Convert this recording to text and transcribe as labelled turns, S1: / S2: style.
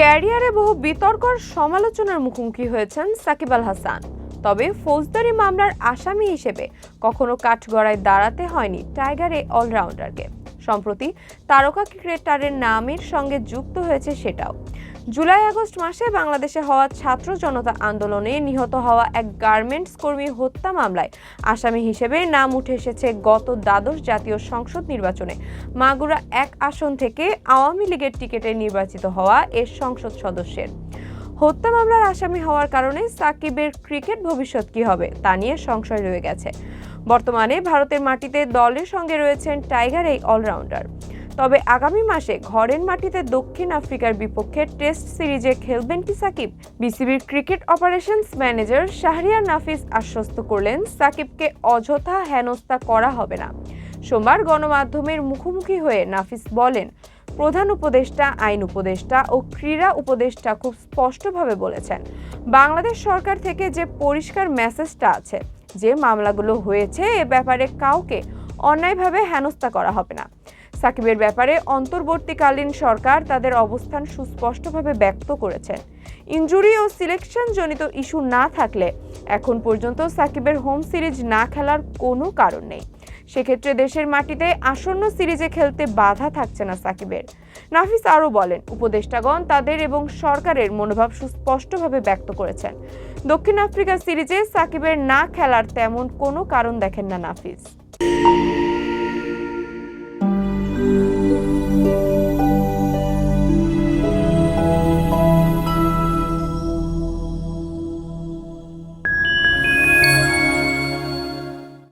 S1: ক্যারিয়ারে বহু বিতর্কর সমালোচনার মুখোমুখি হয়েছেন সাকিব আল হাসান। তবে ফৌজদারি মামলার আসামি হিসেবে কখনো কাঠগড়ায় দাঁড়াতে হয়নি টাইগার টাইগারে অলরাউন্ডারকে। সম্প্রতি তারকা ক্রিকেটারের নামের সঙ্গে যুক্ত হয়েছে সেটাও। জুলাই আগস্ট মাসে বাংলাদেশে হওয়া ছাত্র জনতা আন্দোলনে নিহত হওয়া এক গার্মেন্টস কর্মী হত্যা মামলায় আসামি হিসেবে নাম উঠে এসেছে গত দ্বাদশ জাতীয় সংসদ নির্বাচনে। মাগুরা এক আসন থেকে আওয়ামী লীগের টিকিটে নির্বাচিত হওয়া এর সংসদ সদস্যের। হত্যা মামলার আসামি হওয়ার কারণে সাকিবের ক্রিকেট ভবিষ্যৎ কী হবে তা নিয়ে সংশয় রয়ে গেছে। বর্তমানে ভারতের মাটিতে দলের সঙ্গে রয়েছেন টাইগার এই অলরাউন্ডার। তবে আগামী মাসে ঘরের মাটিতে দক্ষিণ আফ্রিকার বিপক্ষে টেস্ট সিরিজে খেলবেন কি সাকিব? বিসিবির cricket operations manager Shahriar Nafees আশ্বস্ত করলেন, সাকিবকে অযথা হেনস্থা করা হবে না। সোমবার গণমাধ্যমের মুখোমুখি হয়ে নাফিস বলেন, প্রধান উপদেষ্টা, আইন উপদেষ্টা ও ক্রীড়া উপদেষ্টা খুব স্পষ্টভাবে বলেছেন, বাংলাদেশ সরকার থেকে যে পরিষ্কার মেসেজটা আছে, যে মামলাগুলো হয়েছে, এ ব্যাপারে কাউকে অন্যায়ভাবে হেনস্থা করা হবে না। সাকিবের ব্যাপারে অন্তর্বর্তীকালীন সরকার তাদের অবস্থান সুস্পষ্টভাবে ব্যক্ত করেছেন ইনজুরি ও সিলেকশন জনিত ইস্যু না থাকলে এখন পর্যন্ত সাকিবের হোম সিরিজ না খেলার কোনো কারণ নেই। সেক্ষেত্রে দেশের মাটিতে আসন্ন সিরিজে খেলতে বাধা থাকছে না সাকিবের। নাফিস আরও বলেন, উপদেষ্টাগণ তাদের এবং সরকারের মনোভাব সুস্পষ্টভাবে ব্যক্ত করেছেন। দক্ষিণ আফ্রিকা সিরিজে সাকিবের না খেলার তেমন কোনো কারণ দেখেন না নাফিস।